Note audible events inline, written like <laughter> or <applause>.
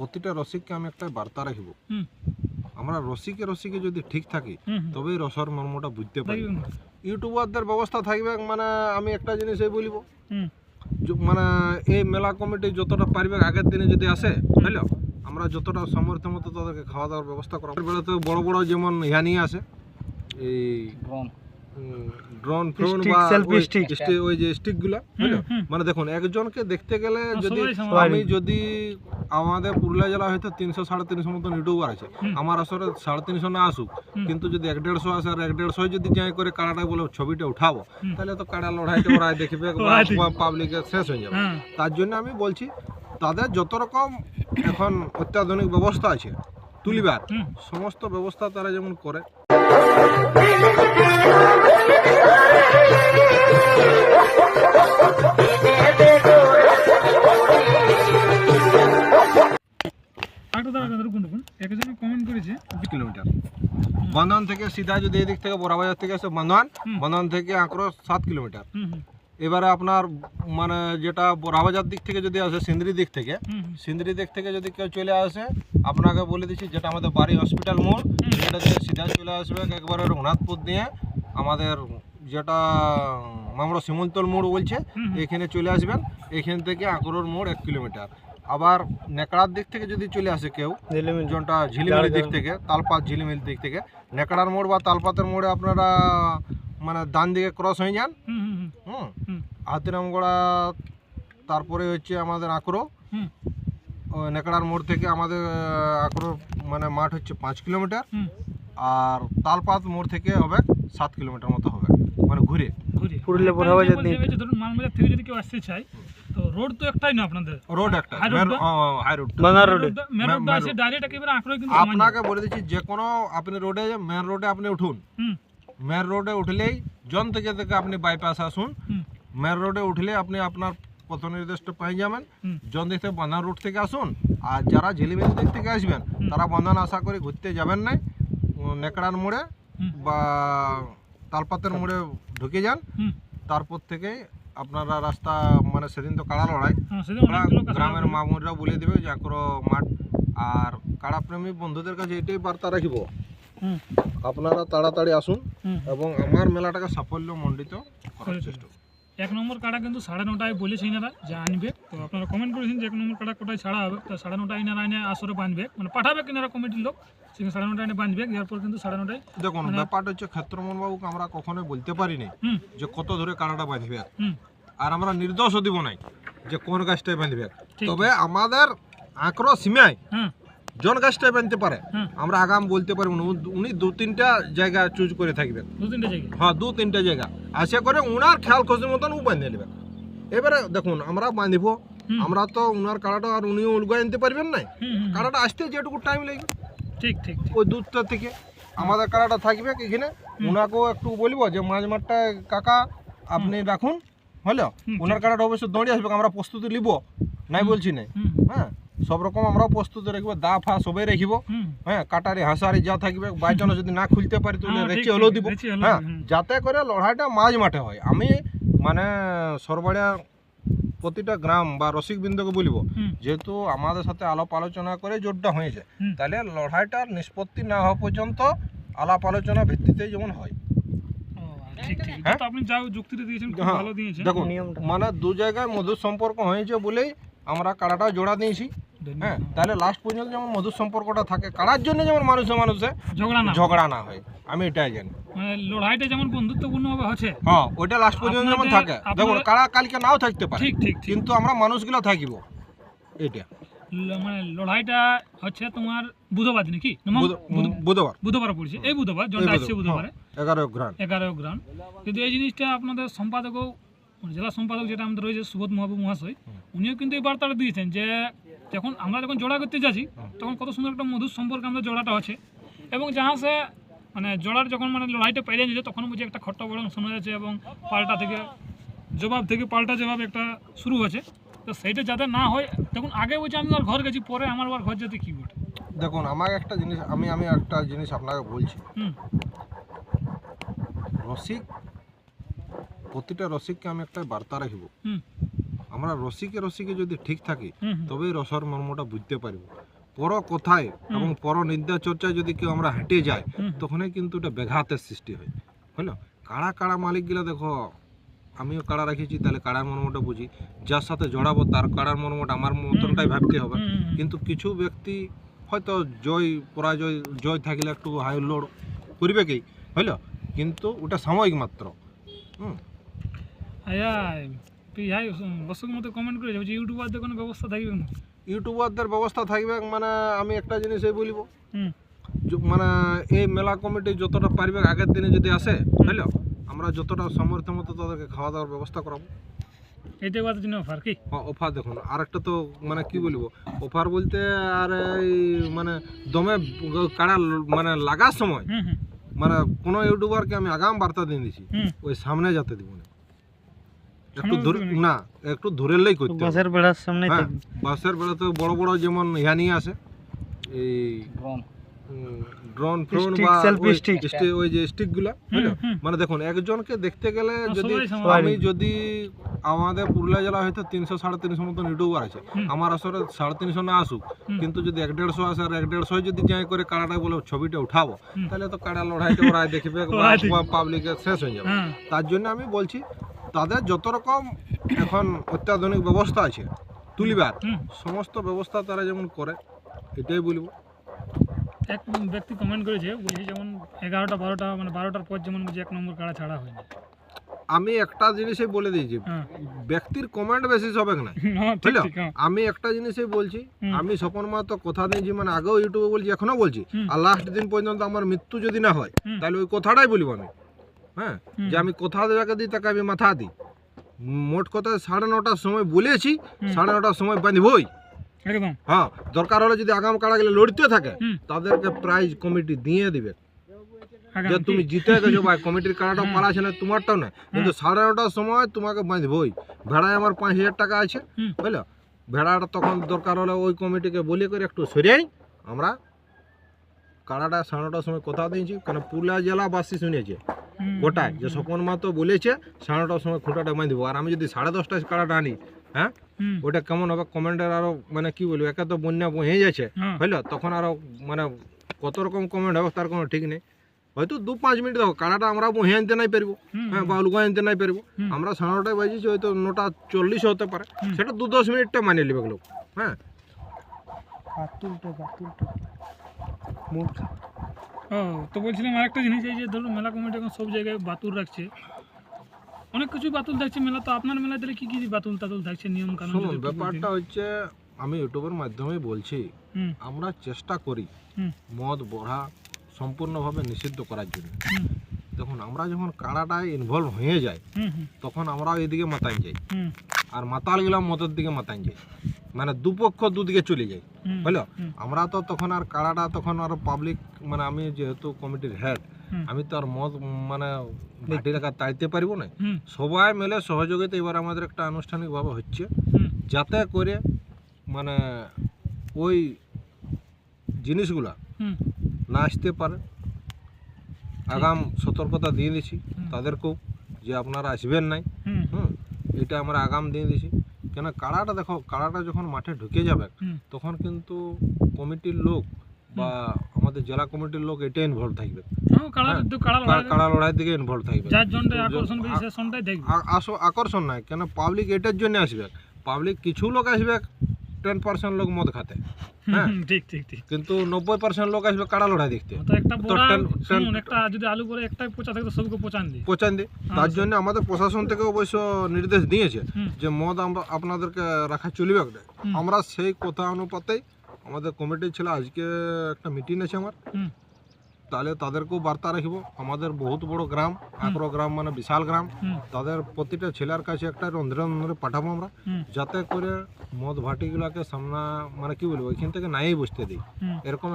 প্রতিটা রসিককে আমি একটা বার্তা রাখিব। হুম। আমরা রসিকে রসিকে যদি ঠিক থাকি। তবেই রসর মর্মটা বুঝতে পারি। ইউটিউবারদের ব্যবস্থা থাকবে মানে আমি একটা জিনিস এই বলিব। মানে এই মেলা কমিটি যতটা পারবে আগের দিনে যদি আসে বুঝলো আমরা যতটা সামর্থ্য মতো তাদেরকে খাওয়া দাওয়ার ব্যবস্থা করা বেলাতে বড় বড় যেমন ইয়া নিয়ে আসে এই ড্রোন ফ্রোন বা ওই যে স্টিকগুলা বুঝলো মানে দেখুন একজনকে দেখতে গেলে যদি আমি যদি আমাদের পুরুলিয়া জেলা হয়তো তিনশো সাড়ে তিনশো মতন ইউটিউবার আছে। আমার আসলে সাড়ে তিনশো না আসুক কিন্তু যদি এক দেড়শো আসে আর এক দেড়শো যদি যাই করে কাড়াটা বলে ছবিটা উঠাবো তাহলে তো কাড়া লড়াইটা ওরাই দেখবে <laughs> ওরাই দেখবে। পাবলিকে শেষ হয়ে যাবে। হ্যাঁ। তার জন্য আমি বলছি তাদের যত রকম এখন অত্যাধুনিক ব্যবস্থা আছে তুলিবার সমস্ত ব্যবস্থা তারা যেমন করে। <laughs> বন্ধন থেকে সিধা যদি এদিক থেকে বড়াবাজার থেকে আসে বন্ধন। বন্ধন থেকে আঁকড়ো সাত কিলোমিটার এবারে আপনার মানে যেটা বড়াবাজার দিক থেকে যদি আসে সিন্দ্রি দিক থেকে। সিন্দ্রি দিক থেকে যদি কেউ চলে আসে আপনাকে বলে দিচ্ছি যেটা আমাদের বাড়ি হসপিটাল মোড় সেটা দিয়ে সিধা চলে আসবে একবারে রঘুনাথপুর দিয়ে আমাদের যেটা আমরা সীমন্তল মোড় বলছে। এখানে চলে আসবেন এখান থেকে আঁকুড়োর মোড় এক কিলোমিটার আবার নেকড়ার দিক থেকে যদি চলে আসে কেউ জনটা ঝিলিমিলি দিক থেকে তালপাত ঝিলিমিলি দিক থেকে নেকড়ার মোড় বা তালপাতের মোড়ে আপনারা মানে ডান দিকে ক্রস হয়ে যান। হুম হুম হুম। হুম। হুম। হাতিরামগড়া তারপরে হচ্ছে আমাদের আঁকড়ো নেকড়ার মোড় থেকে আমাদের আহ, আঁকড়োর মানে মাঠ হচ্ছে পাঁচ কিলোমিটার। আর তালপাত মোড় থেকে হবে সাত কিলোমিটার মতো হবে মানে ঘুরে। ঘুরে। পুরুলিয়া থেকে যদি কেউ আসতে চায় রোড তো একটাই না আপনাদের? রোড একটা? হাই রোড বাংলা রোডে মেন রোড আছে ডাইরেক্ট একেবারে আঁকড়ে কিন্তু আপনাকে বলে দিচ্ছি যে কোনো আপনি রোডে মেন রোডে আপনি উঠুন। হুম। মেন রোডে উঠলেই জন থেকে থেকে আপনি বাইপাস আসুন। হুম। মেন রোডে উঠলে আপনি আপনার পথ নির্দেশটা পেয়ে যাবেন। জন দিক থেকে বন্ধন রুট থেকে আসুন। আর যারা ঝিলিমিলি দিক থেকে আসবেন তারা বন্ধন আশা করে ঘুরতে যাবেন না। নেকড়ার মোড়ে বা তালপাতের মোড়ে ঢুকে যান। তারপর থেকে আপনারা রাস্তা মানে সেদিন তো কাড়া লড়াই। হ্যাঁ গ্রামের। মামুনরা বলে দেবে যে আঁকড়ো মাঠ। আর কাড়াপ্রেমী বন্ধুদের কাছে এটাই বার্তা রাখিব। আপনারা তাড়াতাড়ি আসুন এবং আমার মেলাটাকে সাফল্য মণ্ডিত করার চেষ্টা। এক নম্বর কাটা কিন্তু সাড়ে নটায় বলেছে ইনারা যে আনবে। তো আপনারা কমেন্ট করেছেন যে এক নম্বর কাটা কোটায় ছাড়া হবে। তো সাড়ে নটায় ইনারা এনে আসরে বাঁধবে। মানে পাঠাবে কিনারা কমিটির লোক সেখানে সাড়ে নটায় এনে বাঁধবে। এরপর কিন্তু সাড়ে নটায় দেখুন মানে- ব্যাপারটা হচ্ছে ক্ষেত্রমোহন বাবুকে আমরা কখনোই বলতে পারিনি হুম। যে কত ধরে কাড়াটা বাঁধবে। আর আমরা নির্দোষও দিব নাই যে কোন গাছটায় বাঁধবে। তবে আমাদের আঁকড়ো সীমায় জন গাছটায় বাঁধতে পারে আমরা আগাম বলতে পারব না উনি- দু তিনটা জায়গা চুজ করে থাকবেন। দু তিনটে জায়গায় হ্যাঁ দু তিনটা জায়গা। আশা করে উনার খেয়াল খুশির মতন ও বাঁধে নেবেন এবারে দেখুন আমরা বাঁধিব। আমরা তো উনার কাড়াটা আর উনিও উলগায় আনতে পারবেন না কাড়াটা আসতে যেটুকু টাইম লাগবে। ঠিক ঠিক। ওই দুধটা থেকে। আমাদের কাড়াটা থাকবে এখানে। ওনাকেও একটু বলব যে মাঝ মাঠটা কাকা আপনি রাখুন। হলো? ওনার কাড়াটা অবশ্যই দৌড়ে আসবে আমরা প্রস্তুতি নিব। নাই বলছি না হ্যাঁ। সব রকম আমরাও প্রস্তুত রাখব দা ফা সবাই রাখব। হ্যাঁ কাটারি হাসারি যা থাকবে বাই চান্স যদি না খুলতে পারি তাহলে হ্যাঁ, ঠিক, হলেও দিব। হ্যাঁ যাতে করে লড়াইটা মাঝ মাঠে হয়। আমি মানে সরবাড়িয়া প্রতিটা গ্রাম বা রসিক বিন্দুকে বলব যেহেতু আমাদের সাথে আলাপ আলোচনা করে জোরটা হয়েছে তাহলে লড়াইটার নিষ্পত্তি না হওয়া পর্যন্ত আলাপ আলোচনা ভিত্তিতে যেমন হয়। ও, ঠিক ঠিক। হ্যাঁ? তো আপনি যা যুক্তিটা দিয়েছেন খুব হ্যাঁ, ভালো দিয়েছেন। দেখুন মানে দু জায়গায় মধুর সম্পর্ক হয়েছে বলেই আমরা কাড়াটা জোড়া দিয়েছি। হ্যাঁ তাহলে লাস্ট পর্যন্ত যেমন মধুর সম্পর্কটা থাকে কারার জন্য যেমন মানুষে মানুষে ঝগড়া না ঝগড়া না হয় আমি এটাই জানি। মানে লড়াইটা যেমন বন্ধুত্বপূর্ণ ভাবে হচ্ছে হ্যাঁ ওইটা লাস্ট পর্যন্ত যেমন থাকে। দেখুন কাড়া কালকে নাও থাকতে পারে ঠিক ঠিক কিন্তু আমরা মানুষগুলো থাকিব এটা মানে লড়াইটা হচ্ছে তোমার বুধবার দিনে কি? বুধ- বুধ- বুধবার। বুধবার পড়ছে। এই বুধবার যনটা আসছে বুধবার, বুধবারে এগারো গ্রাম। এগারো গ্রাম। কিন্তু এই জিনিসটা আপনাদের সম্পাদকও মানে জেলা সম্পাদক যেটা আমাদের রয়েছে সুবোধ মাহবুব মহাশয় উনিও কিন্তু এই বার্তাটা দিয়েছেন যে যখন আমরা যখন জোড়া করতে যাচ্ছি তখন কত সুন্দর একটা মধুর সম্পর্কে আমাদের জোড়াটা আছে। এবং যাহা সে মানে জোড়ার যখন মানে লড়াইটা পেরিয়ে যাচ্ছে তখন বুঝি একটা খট্ট বড় শোনা যাচ্ছে এবং পাল্টা থেকে জবাব থেকে পাল্টা জবাব একটা শুরু হয়েছে। তো সেইটা যাতে না হয় তখন আগে বলছে আমি আর ঘর গেছি পরে আমার আবার ঘর যেতে কি বটে? দেখুন আমাকে একটা জিনিস আমি আমি একটা জিনিস আপনাকে বলছি। হুম। রসিক প্রতিটা রসিককে আমি একটা বার্তা রাখিব। হুম। আমরা রসিকে রসিকে যদি ঠিক থাকি। তবেই রসর মর্মটা বুঝতে পারব। পর কথায় এবং পর নিন্দা চর্চায় যদি কেউ আমরা হেঁটে যাই তখনই কিন্তু এটা ব্যাঘাতের সৃষ্টি হয়। বুঝলো? কাড়া কাড়া মালিকগুলো দেখো আমিও কাড়া রাখেছি তাহলে কাড়ার মর্মটা বুঝি। যার সাথে জড়াবো তার কাড়ার মর্মটা আমার মতনটাই ভাবতে হবে। কিন্তু কিছু ব্যক্তি হয়তো জয় পরাজয় জয় থাকলে একটু হাই লোড করবে কি? হইল কিন্তু ওটা সাময়িক মাত্র। হুম। আয়া। তুই হাই বসক মতো কমেন্ট করে যাব যে ইউটিউবারদের কোনো ব্যবস্থা থাকবে না। ইউটিউবারদের ব্যবস্থা থাকবে মানে আমি একটা জিনিসই বলিব। হুম। য- মানে এই মেলা কমিটি যতটা পারবে আগের দিনে যদি আসে বুঝলো? আমরা যতটা সামর্থ্য মতো তাদেরকে খাওয়া দাওয়ার ব্যবস্থা করাবো। জন্য অফার কি? অফার দেখুন। আর একটা তো মানে কি বলব? অফার বলতে আর এই মানে দমে কাড়া মানে লাগার সময় মানে কোনো ইউটিউবারকে আমি আগাম বার্তা দিয়ে দিছি ওই সামনে যেতে দিব না। একটু দূরে? না একটু দূরেরলেই করতে হবে। বাসের বেড়ার সামনে হ্যাঁ বাসের বেড়াতে বড় বড় যেমন ইয়া নিয়ে আসে এই ড্রোন ফ্রোন বা ওই stick. stick- ওই যে স্টিকগুলা মানে দেখুন একজনকে দেখতে গেলে যদি আমি যদি আমাদের পুরুলিয়া জেলা হয়তো তিনশো সাড়ে তিনশো মতন ইউটিউবার আছে। আমার আসলে সাড়ে তিনশো না আসুক কিন্তু যদি এক দেড়শো আসে আর এক দেড়শো যদি যাই করে কাড়াটা বলে ছবিটা উঠাবো তাহলে তো কাড়া লড়াইটা দেখবে ওরাই দেখবে। পাবলিকের শেষ হয়ে যাবে। হ্যাঁ। তার জন্য আমি বলছি তাদের যত রকম এখন অত্যাধুনিক ব্যবস্থা আছে তুলিবার সমস্ত ব্যবস্থা তারা যেমন করে এটাই বলব। এক ব্যক্তি কমেন্ট করেছে বলছে যেমন এগারোটা বারোটা মানে বারোটার পর যেমন এক নম্বর কাড়া ছাড়া হয়নি। আমি একটা জিনিসই বলে দিয়েছি হ্যাঁ। ব্যক্তির কমেন্ট বেশি হবে <laughs> না বুঝলো? হ্যাঁ। আমি একটা জিনিসই বলছি আমি স্বপন মা তো কথা দিয়েছি মানে আগেও ইউটিউবে বলছি এখনও বলছি আর লাস্ট দিন পর্যন্ত আমার মৃত্যু যদি না হয় তাহলে ওই কথাটাই বলব আমি। হ্যাঁ? যে আমি কথা যাকে দিই তাকে আমি মাথা দিই। মোট কথা সাড়ে নটার সময় বলেছি সাড়ে নটার সময় বাঁধবই। একদম হ্যাঁ দরকার হলে যদি আগাম কাড়া গেলে লড়তে থাকে তাদেরকে প্রাইজ কমিটি দিয়ে দিবে। যে তুমি জিতে গেছো ভাই কমিটির কাড়াটা হুম। পালাছে না তোমারটাও না। কিন্তু সাড়ে নটার সময় তোমাকে বাঁধবই। ভেড়ায় আমার পাঁচ হাজার টাকা আছে। বুঝলো? ভেড়াটা তখন দরকার হলে ওই কমিটিকে বলি করে একটু সরিয়াই আমরা কাড়াটা সাড়ে নটার সময় কথা দিয়েছি কেন পুরুলিয়া জেলাবাসী শুনেছে। গোটায়। যে স্বপন মাতো বলেছে সাড়ে নটার সময় খুঁটাটা বাঁধবো আর আমি যদি সাড়ে দশটায় কাড়াটা আনি হ্যাঁ? ওটা কেমন হবে? কমেন্টের আরও মানে কি বলব একে তো বন্যা বহে যাচ্ছে হ্যাঁ। বুঝলো তখন আরও মানে কত রকম কমেন্ট হবে তার কোনো ঠিক নেই। হয়তো দু পাঁচ মিনিট দেখো কাড়াটা আমরা বহে আনতে নাই পারব হ্যাঁ বা লুকা আনতে নাই পারব। আমরা সাড়ে নটায় বাজিয়েছি হয়তো নটা চল্লিশ হতে পারে। সেটা দু দশ মিনিটটা মানিয়ে নেবে লোক হ্যাঁ? বাতুলটা বাতুলটা ও তো বলছিলাম আরেকটা জিনিস এই যে ধরুন মেলা কমিটি এখন সব জায়গায় বাতুল রাখছে। অনেক কিছু বাতুল থাকছে মেলা তো আপনার মেলায় তাহলে কি কি বাতুল তাতুল থাকছে নিয়ম কানুন শুনুন ব্যাপারটা হচ্ছে আমি ইউটিউবের মাধ্যমে বলছি আমরা চেষ্টা করি মদ বড়া সম্পূর্ণভাবে নিষিদ্ধ করার জন্য। দেখুন আমরা যখন কাড়াটায় ইনভলভ হয়ে যাই হুম তখন আমরা এদিকে মাতান যাই। আর মাতাল গেলাম মদের দিকে মাতান যাই। মানে দুপক্ষ দুদিকে চলে যাই। হুম, বুঝলো? আমরা তো তখন আর কাড়াটা তখন আর পাবলিক মানে আমি যেহেতু কমিটির হেড আমি তো আর মদ মানে ভাটি রাখা তাইতে পারব না। সবাই মিলে সহযোগিতা এবার আমাদের একটা আনুষ্ঠানিকভাবে হচ্ছে। যাতে করে মানে ওই জিনিসগুলা না আসতে পারে। আগাম সতর্কতা দিয়ে দিছি। তাদেরকেও যে আপনারা আসবেন নাই হুম এটা আমরা আগাম দিয়ে দিছি। কেন কাড়াটা দেখো কাড়াটা যখন মাঠে ঢুকে যাবে তখন কিন্তু কমিটির লোক বা আমাদের জেলা কমিটির লোক এটা ইনভলভ থাকবে। হ্যাঁ, কাড়া হ্যাঁ, কাড়া লড়াই- দিকে ইনভলভ থাকবে। আকর্ষণ নাই কেন পাবলিক এটার জন্য আসবে। পাবলিক কিছু লোক আসবে টেন পার্সেন্ট লোক মদ খাতে। হ্যাঁ। ঠিক ঠিক ঠিক। কিন্তু নব্বই পার্সেন্ট লোক আসবে কাড়া লড়াই দেখতে। একটা তো বড়া টেন- টেন- শুনুন একটা যদি আলু করে একটাই পচা থাকে সবকে পচান দিই পচান দিয়ে তার জন্য আমাদের প্রশাসন থেকে অবশ্য নির্দেশ দিয়েছে যে মদ আমরা আপনাদেরকে রাখা চলবে। আমরা সেই কথা অনুপাতে আমাদের কমিটি ছিল আজকে একটা মিটিং আছে আমার। তাহলে তাদেরকেও বার্তা রাখব। আমাদের বহুত বড় গ্রাম আগ্রহ গ্রাম মানে বিশাল গ্রাম। তাদের প্রতিটা ছেলের কাছে একটা রন্ধ্রে রন্ধ্রে পাঠাবো আমরা। যাতে করে মদ ভাটিগুলাকে সামনা মানে কি বলব এখান থেকে নাই বসতে দিই। এরকম